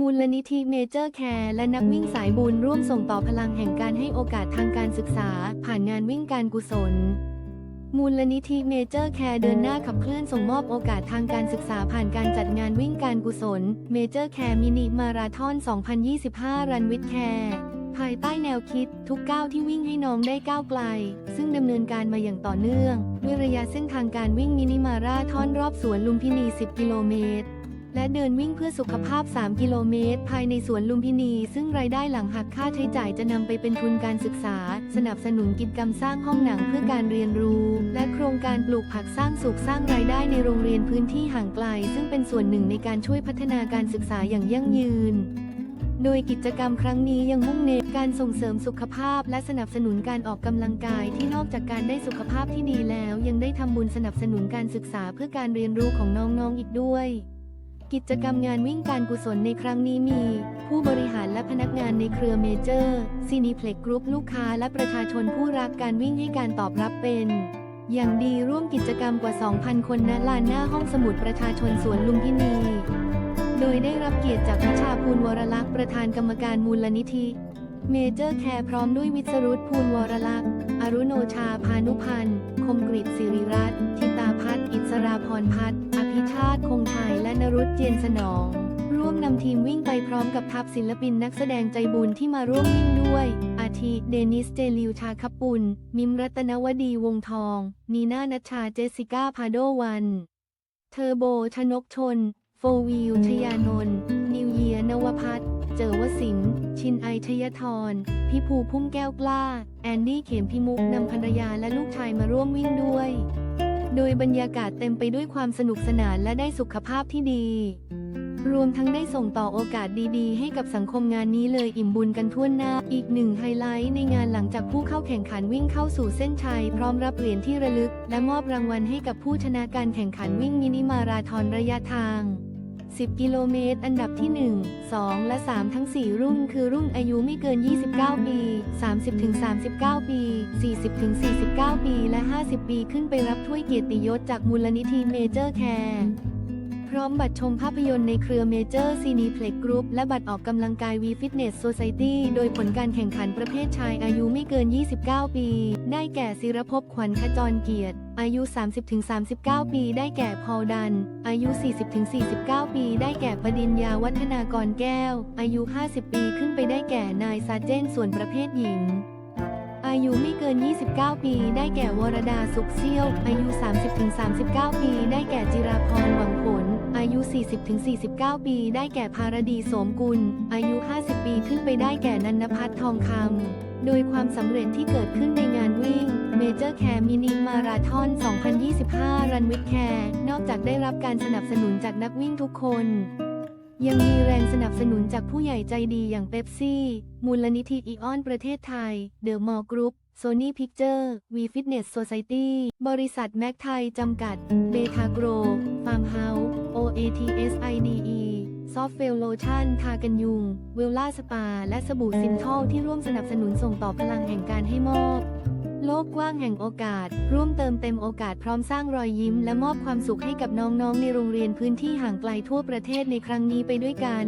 มูลนิธิเมเจอร์แคร์และนักวิ่งสายบุญร่วมส่งต่อพลังแห่งการให้โอกาสทางการศึกษา ผ่านงานวิ่งการกุศล มูลนิธิเมเจอร์แคร์เดินหน้าขับเคลื่อนส่งมอบโอกาสทางการศึกษาผ่านการจัดงานวิ่งการกุศลเมเจอร์แคร์มินิมาราธอน 2025 รันวิดแคร์ภายใต้แนวคิดทุกก้าวที่วิ่งให้น้องได้ก้าวไกล ซึ่งดำเนินการมาอย่างต่อเนื่อง ด้วยระยะเส้นทางการวิ่งมินิมาราธอนรอบสวนลุมพินี 10 กิโลเมตร และเดินวิ่งเพื่อสุขภาพ 3 กิโลเมตร ภายในสวนลุมพินี ซึ่งรายได้หลังหักค่าใช้จ่ายจะนำไปเป็นทุนการศึกษา สนับสนุนกิจกรรมสร้างห้องหนังเพื่อการเรียนรู้ และโครงการปลูกผักสร้างสุขสร้างรายได้ในโรงเรียนพื้นที่ห่างไกล ซึ่งเป็นส่วนหนึ่งในการช่วยพัฒนาการศึกษาอย่างยั่งยืนโดยกิจกรรมครั้งนี้ยังมุ่งเน้นการส่งเสริมสุขภาพ และสนับสนุนการออกกำลังกายที่นอกจากการได้สุขภาพที่ดีแล้ว ยังได้ทำบุญสนับสนุนการศึกษาเพื่อการเรียนรู้ของน้องๆอีกด้วย กิจกรรมงานวิ่งการกุศลในครั้งนี้มี ผู้บริหารและพนักงานในเครือเมเจอร์ซีนีเพล็กกรุ๊ปลูกค้าและประชาชนผู้รักการวิ่งให้การตอบรับเป็น อย่างดีร่วมกิจกรรมกว่า 2,000 คนณลานหน้าห้องสมุดประชาชนสวนลุมพินี โดยได้รับเกียรติจากพิชาภูลวรลักษ์ประธานกรรมการมูลนิธิเมเจอร์แคร์พร้อมด้วยวิศรุตภูลวรลักษ์อรุโนชาพานุพันธ์ คมกริตสิริรัตน์ทิตาพัฒน์อิสราพรพัฒน์ อภิชาติคงไทยและนรุตเจียนสนอง ร่วมนำทีมวิ่งไปพร้อมกับทัพศิลปินนักแสดงใจบุญที่มาร่วมวิ่งด้วย อาทิ เดนิส เจลิวชาคปุล มิมรัตนวดีวงทอง นีน่านัชชา เจสิก้า พาโดวัน เทอร์โบ ชนกชน โฟวิลชยานนท์ นิวเยีย นวพัฒน์เจอวสิงห์ชินไอชยธรพิภูพุ่มแก้วกล้า แอนดี้ เขมพิมุกนำภรรยาและลูกชายมาร่วมวิ่งด้วย โดยบรรยากาศเต็มไปด้วยความสนุกสนานและได้สุขภาพที่ดี รวมทั้งได้ส่งต่อโอกาสดีๆ ให้กับสังคมงานนี้เลยอิ่มบุญกันทั่วหน้า อีกหนึ่งไฮไลท์ในงานหลังจากผู้เข้าแข่งขันวิ่งเข้าสู่เส้นชัย พร้อมรับเหรียญที่ระลึก และมอบรางวัลให้กับผู้ชนะการแข่งขันวิ่งมินิมาราธอนระยะทาง 10 กิโลเมตร อันดับที่ 1 2 และ 3 ทั้ง 4 รุ่น คือรุ่นอายุไม่เกิน 29 ปี 30-39 ปี 40-49 ปี และ 50 ปี ขึ้นไปรับถ้วยเกียรติยศจากมูลนิธิเมเจอร์แคร์ พร้อมบัตรชมภาพยนตร์ในเครือเมเจอร์ซีนีเพล็กกรุ๊ปและบัตรออกกำลังกายวีฟิตเนสโซซตี้โดยผลการแข่งขันประเภทชายอายุไม่เกิน 29 ปี ได้แก่ศิรภพขวัญขจรเกียรติ อายุ 30-39 ปี ได้แก่พอลดัน อายุ 40-49 ปี ได้แก่ปดิญญาวัฒนากรแก้ว อายุ 50 ปีขึ้นไปได้แก่นายซาเจนส่วนประเภทหญิงอายุไม่เกิน 29 ปี ได้แก่วรดาสุขเซี่ยว อายุ 30-39 ปี ได้แก่จิราพ 40-49 ปีได้แก่ภารดีโสมกุล อายุ 50 ปีขึ้นไปได้แก่นันนพัฒน์ทองคำ โดยความสำเร็จที่เกิดขึ้นในงานวิ่งเมเจอร์แคร์มินิมาราธอน 2025 รันวิดแคร์นอกจากได้รับการสนับสนุนจากนักวิ่งทุกคน ยังมีแรงสนับสนุนจากผู้ใหญ่ใจดีอย่างเป๊ปซี่ มูลนิธิอีออนประเทศไทย เดอะมอลล์กรุ๊ปโซนี่พิกเจอร์วีฟิตเนสโซซ i ตี้บริษัทแม็กไทย จำกัดเบทาโกรฟาร์มเฮาส์ OATSIDE ซอฟเฟลโลชั่น ทากันยุง เวลล่าสปา และสบู่ซินทอลที่ร่วมสนับสนุนส่งต่อพลังแห่งการให้มอบ โลกกว้างแห่งโอกาส ร่วมเติมเต็มโอกาสพร้อมสร้างรอยยิ้ม และมอบความสุขให้กับน้องๆ ในโรงเรียนพื้นที่ห่างไกลทั่วประเทศในครั้งนี้ไปด้วยกัน